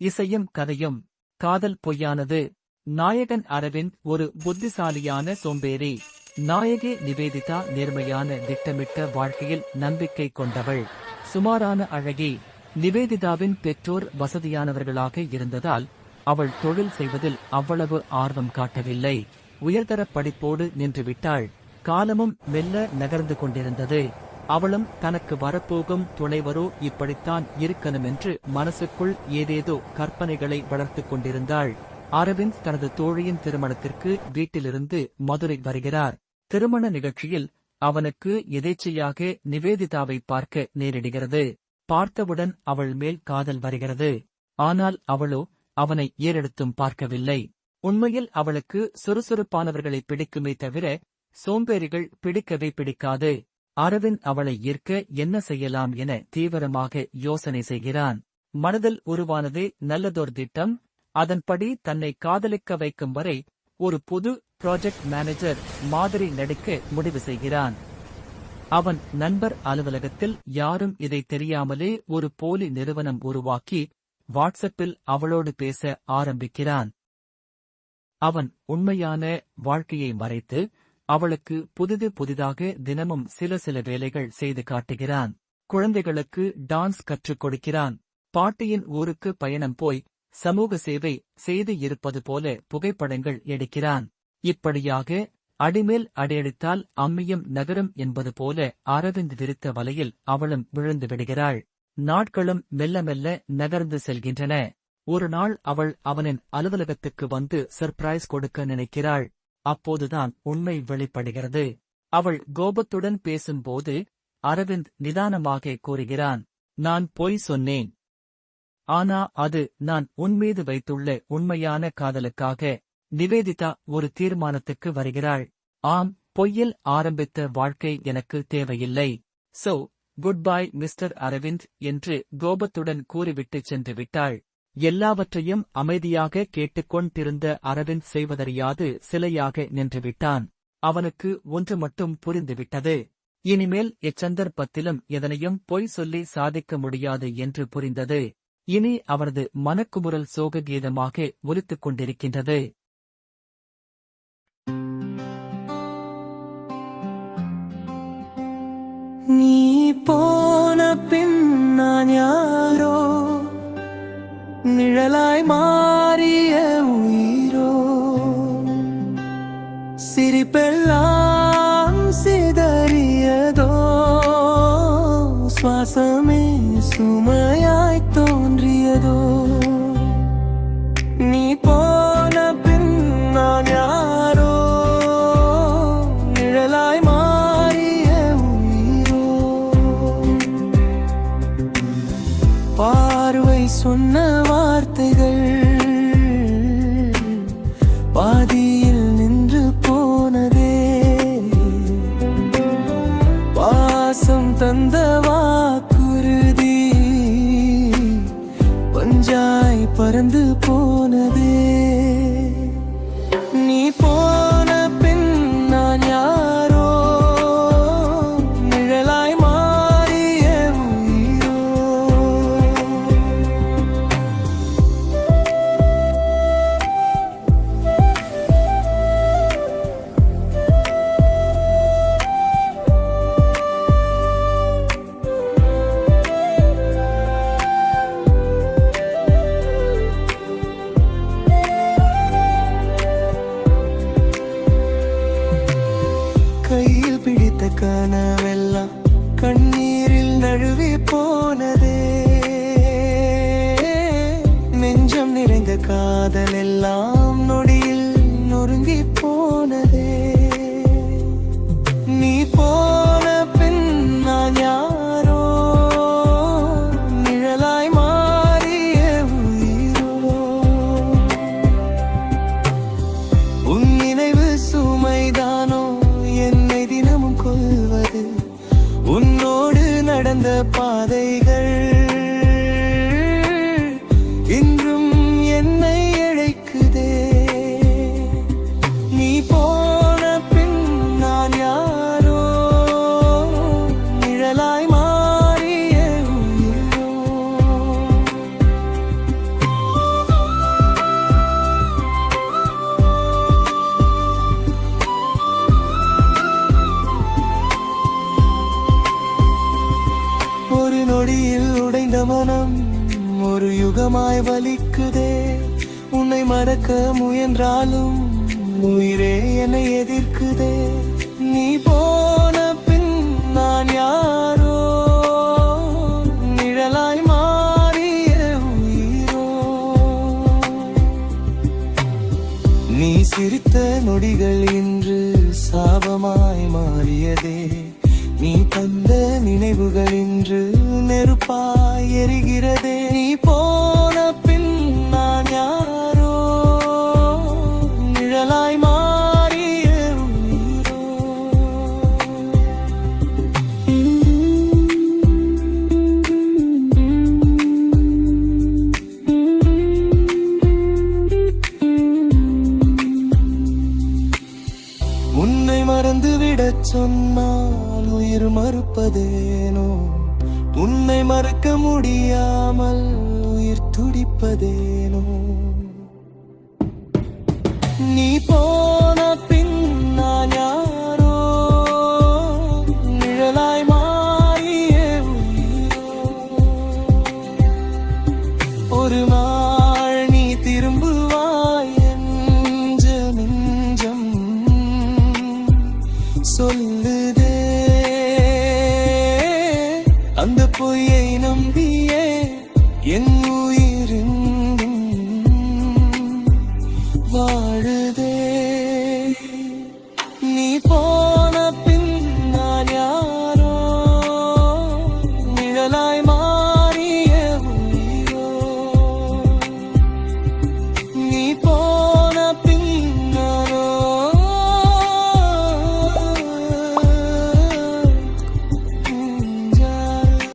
இசையும் கதையும். காதல் பொய்யானது. நாயகன் அரவிந்த் ஒரு புத்திசாலியான சோம்பேறி. நாயகி நிவேதிதா நேர்மையான திட்டமிட்ட வாழ்க்கையில் நம்பிக்கை கொண்டவள். சுமாரான அழகி. நிவேதிதாவின் பெற்றோர் வசதியானவர்களாக இருந்ததால் அவள் தொழில் செய்வதில் அவ்வளவு ஆர்வம் காட்டவில்லை. உயர்தர படிப்போடு நின்றுவிட்டாள். காலமும் மெல்ல நகர்ந்து கொண்டிருந்தது. அவளும் தனக்கு வரப்போகும் துணைவரோ இப்படித்தான் இருக்கணும் என்று மனசுக்குள் ஏதேதோ கற்பனைகளை வளர்த்துக் கொண்டிருந்தாள். அரவிந்த் தனது தோழியின் திருமணத்திற்கு வீட்டிலிருந்து மதுரை வருகிறார். திருமண நிகழ்ச்சியில் அவனுக்கு எதேச்சையாக நிவேதிதாவை பார்க்க நேரிடுகிறது. பார்த்தவுடன் அவள் மேல் காதல் வருகிறது. ஆனால் அவளோ அவனை ஏறெடுத்தும் பார்க்கவில்லை. உண்மையில் அவளுக்கு சுறுசுறுப்பானவர்களை பிடிக்குமே தவிர சோம்பேறிகள் பிடிக்கவே பிடிக்காது. அரவிந்த் அவளை ஈர்க்க என்ன செய்யலாம் என தீவிரமாக யோசனை செய்கிறான். மனதில் உருவானதே நல்லதொரு திட்டம். அதன்படி தன்னை காதலிக்க வைக்கும் வரை ஒரு புது ப்ராஜெக்ட் மேனேஜர் மாதிரி நடிக்க முடிவு செய்கிறான். அவன் நண்பர் அலுவலகத்தில் யாரும் இதை தெரியாமலே ஒரு போலி நிறுவனம் உருவாக்கி வாட்ஸ்அப்பில் அவளோடு பேச ஆரம்பிக்கிறான். அவன் உண்மையான வாழ்க்கையை மறைத்து அவளுக்கு புதிது புதிதாக தினமும் சில சில வேலைகள் செய்து காட்டுகிறான். குழந்தைகளுக்கு டான்ஸ் கற்றுக் கொடுக்கிறான். பாட்டியின் ஊருக்கு பயணம் போய் சமூக சேவை செய்து இருப்பது போல புகைப்படங்கள் எடுக்கிறான். இப்படியாக அடிமேல் அடையடித்தால் அம்மியும் நகரும் என்பது போல அரவிந்த் விரித்த வலையில் அவளும் விழுந்து விடுகிறாள். நாட்களும் மெல்ல மெல்ல நகர்ந்து செல்கின்றன. ஒரு நாள் அவள் அவனின் அலுவலகத்துக்கு வந்து சர்ப்ரைஸ் கொடுக்க நினைக்கிறாள். அப்போதுதான் உண்மை வெளிப்படுகிறது. அவள் கோபத்துடன் பேசும்போது அரவிந்த் நிதானமாக கூறுகிறான் நான் பொய் சொன்னேன். ஆனா அது நான் உன்மீது வைத்துள்ள உண்மையான காதலுக்காக நிவேதிதா ஒரு தீர்மானத்துக்கு வருகிறாள். ஆம் பொய்யில் ஆரம்பித்த வாழ்க்கை எனக்கு தேவையில்லை. So goodbye mister Aravind என்று கோபத்துடன் கூறிவிட்டு சென்று விட்டாள். எல்லாவற்றையும் அமைதியாக கேட்டுக்கொண்டிருந்த அரவிந்த் செய்வதறியாது சிலையாக நின்றுவிட்டான். அவனுக்கு ஒன்று மட்டும் புரிந்துவிட்டது. இனிமேல் இச்சந்தர்ப்பத்திலும் எதனையும் பொய் சொல்லி சாதிக்க முடியாது என்று புரிந்தது. இனி அவரது மனக்குமுறல் சோக கீதமாக ஒலித்துக் கொண்டிருக்கின்றது. நீ போன பின் சுவாசமே சுமையாய் தோன்றியதோ. நீ போன பின் நான் யாரோ? நிழலாய் மாறிய உயிரோ? பார்வை சொன்ன பறந்து போன காதல் எல்லாம் மனம் ஒரு யுகமாய் வலிக்குதே. உன்னை மறக்க முயன்றாலும் உயிரே என்னை எதிர்க்குதே. நீ போன பின் நான் யாரோ? நிழலாய் மாறிய உயிரோ? நீ சிரித்த நொடிகள் இன்று சாபமாய் மாறியதே. நீ தந்த நினைவுகள் இன்று நெருப்பாய் எரிகிறதே. நீ போன உன்னை மறந்து விடச் சொன்னால் உயிர் மறுப்பதேனோ? உன்னை மறக்க முடியாமல் உயிர் துடிப்பதேனோ? நீ போ gözlerin